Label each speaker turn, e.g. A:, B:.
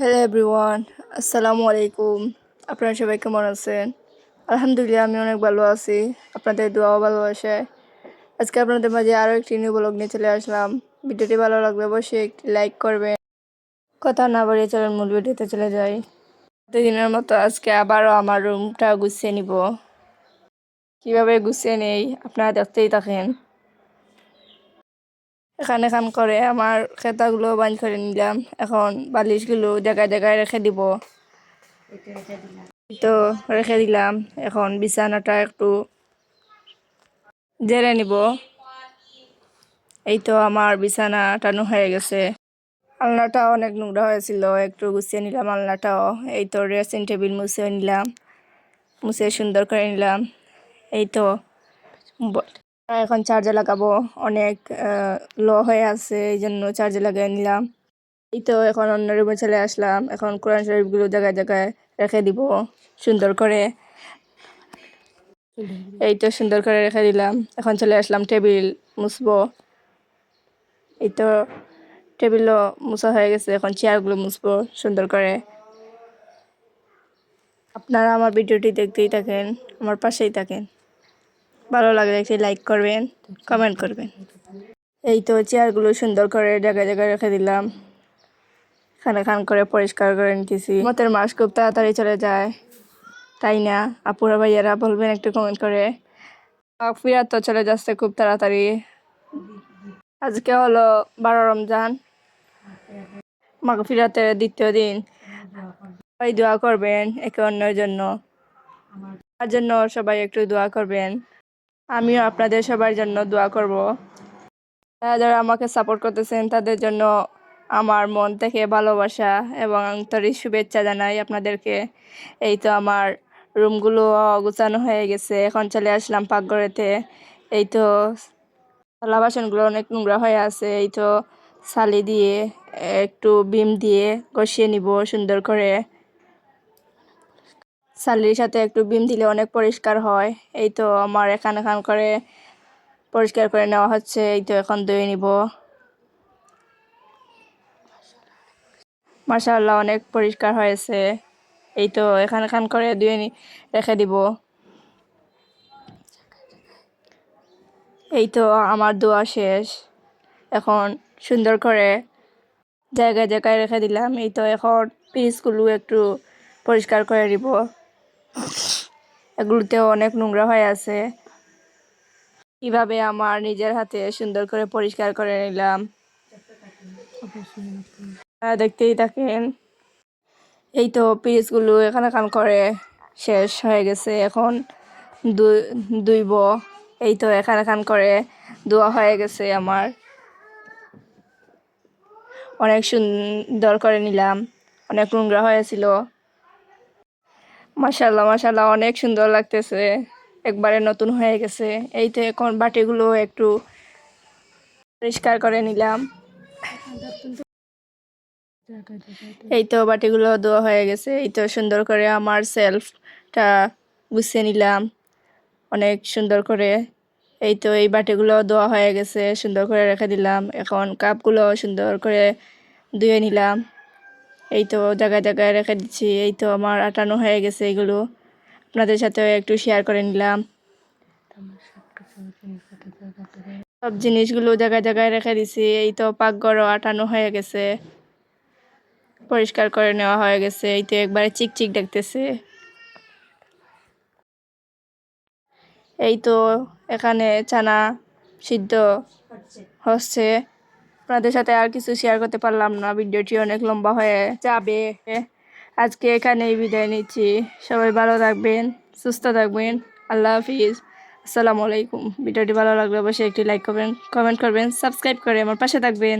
A: Hello everyone আসসালামু আলাইকুম আপনারা সবাই কেমন আছেন? আলহামদুলিল্লাহ, আমি অনেক ভালো আছি। আপনাদের দোয়াও ভালোবাসায় আজকে আপনাদের মাঝে আরও একটি নিউ ব্লগ নিয়ে চলে আসলাম। ভিডিওটি ভালো লাগলে অবশ্যই একটি লাইক করবেন। কথা না বাড়িয়ে চলেন, মূল ভিডিওতে চলে যাই। প্রতিদিনের মতো আজকে আবারও আমার রুমটা গুছিয়ে নিব। কীভাবে গুছিয়ে নেই, আপনারা দেখতেই থাকেন। এখানে খান করে আমার খেতাগুলো বান করে নিলাম। এখন বালিশগুলো জায়গায় জায়গায় রেখে দিব। তো রেখে দিলাম। এখন বিছানাটা একটু জেরে নিব। এই তো আমার বিছানা টানো হয়ে গেছে। আলনাটা অনেক নোংরা হয়েছিল একটু গুছিয়ে নিলাম আলনাটাও। এই তো ড্রেসিং টেবিল মুছে নিলাম। মুছে সুন্দর করে নিলাম। এই তো এখন চার্জে লাগাবো, অনেক লো হয়ে আছে এই জন্য চার্জে লাগিয়ে নিলাম। এই তো এখন অন্য রুমে চলে আসলাম, এখন কোরআন শরীফগুলো জায়গায় জায়গায় রেখে দিব, সুন্দর করে। এই তো সুন্দর করে রেখে দিলাম, এখন চলে আসলাম টেবিল মুছবো। এই তো টেবিলও মুছা হয়ে গেছে, এখন চেয়ারগুলো মুছবো, সুন্দর করে। আপনারা আমার ভিডিওটি দেখতেই থাকেন, আমার পাশেই থাকেন। ভালো লাগলে একটি লাইক করবেন কমেন্ট করবেন। এই তো চেয়ারগুলো সুন্দর করে জায়গায় জায়গায় রেখে দিলাম। খানে খান করে পরিষ্কার করে নিতেছি। মতের মাস খুব তাড়াতাড়ি চলে যায়, তাই না? আপুরা ভাইয়ারা বলবেন একটু কমেন্ট করে। ফিরাত তো চলে যাচ্ছে খুব তাড়াতাড়ি। আজকে হলো বারো রমজান। মাঘ ফিরাতের দ্বিতীয় দিন। সবাই দোয়া করবেন একে অন্যের জন্য। তার জন্য সবাই একটু দোয়া করবেন। আমিও আপনাদের সবার জন্য দোয়া করব। যারা যারা আমাকে সাপোর্ট করতেছেন, তাদের জন্য আমার মন থেকে ভালোবাসা এবং আন্তরিক শুভেচ্ছা জানাই আপনাদেরকে। এই তো আমার রুমগুলো গুছানো হয়ে গেছে, এখন চলে আসলাম পাকঘরেতে। এই তো থালা বাসনগুলো অনেক নোংরা হয়ে আছে, এই তো ছালি দিয়ে একটু বিম দিয়ে কষিয়ে নিব সুন্দর করে। ছালির সাথে একটু বিম দিলে অনেক পরিষ্কার হয়। এই তো আমার এখান এখান করে পরিষ্কার করে নেওয়া হচ্ছে। এই তো এখন ধুয়ে নিব। মার্শাল্লাহ অনেক পরিষ্কার হয়েছে। এই তো এখান এখান করে ধুয়ে রেখে দিব। এই তো আমার দোয়া শেষ। এখন সুন্দর করে জায়গায় জায়গায় রেখে দিলাম। এই তো এখন পিসগুলো একটু পরিষ্কার করে দিব এগুলোতেও অনেক নোংরা হয়ে আছে। কীভাবে আমার নিজের হাতে সুন্দর করে পরিষ্কার করে নিলাম। দেখতেই থাকেন। এই তো পিরিজগুলো এখানে কান করে শেষ হয়ে গেছে। এখন দুইব। এই তো এখানে খান করে দোয়া হয়ে গেছে আমার। অনেক সুন্দর করে নিলাম। অনেক নোংরা হয়েছিল। মাশাল্লাহ মাশাল্লাহ অনেক সুন্দর লাগতেছে। একবারে নতুন হয়ে গেছে। এই তো এখন বাটিগুলো একটু পরিষ্কার করে নিলাম। এই তো বাটিগুলো ধোয়া হয়ে গেছে। এই তো সুন্দর করে আমার সেলফটা গুছিয়ে নিলাম। অনেক সুন্দর করে এই তো এই বাটিগুলো ধোয়া হয়ে গেছে, সুন্দর করে রেখে দিলাম। এখন কাপগুলো সুন্দর করে ধুয়ে নিলাম। এই তো জায়গায় জায়গায় রেখে দিচ্ছি এই তো আমার আটানো হয়ে গেছে এগুলো। আপনাদের সাথেও একটু শেয়ার করে নিলাম। সব জিনিসগুলো জায়গায় জায়গায় রেখে দিছি এই তো পাকঘরও আটানো হয়ে গেছে। পরিষ্কার করে নেওয়া হয়ে গেছে এই তো একবারে চিকচিক দেখতেছে। এই তো এখানে চানা সিদ্ধ হচ্ছে। আপনাদের সাথে আর কিছু শেয়ার করতে পারলাম না। ভিডিওটি অনেক লম্বা হয়ে যাবে। আজকে এখানেই বিদায় নিচ্ছি। সবাই ভালো থাকবেন, সুস্থ থাকবেন। আল্লাহ হাফিজ। আসসালামু আলাইকুম। ভিডিওটি ভালো লাগলে অবশ্যই একটি লাইক করবেন কমেন্ট করবেন সাবস্ক্রাইব করে আমার পাশে থাকবেন।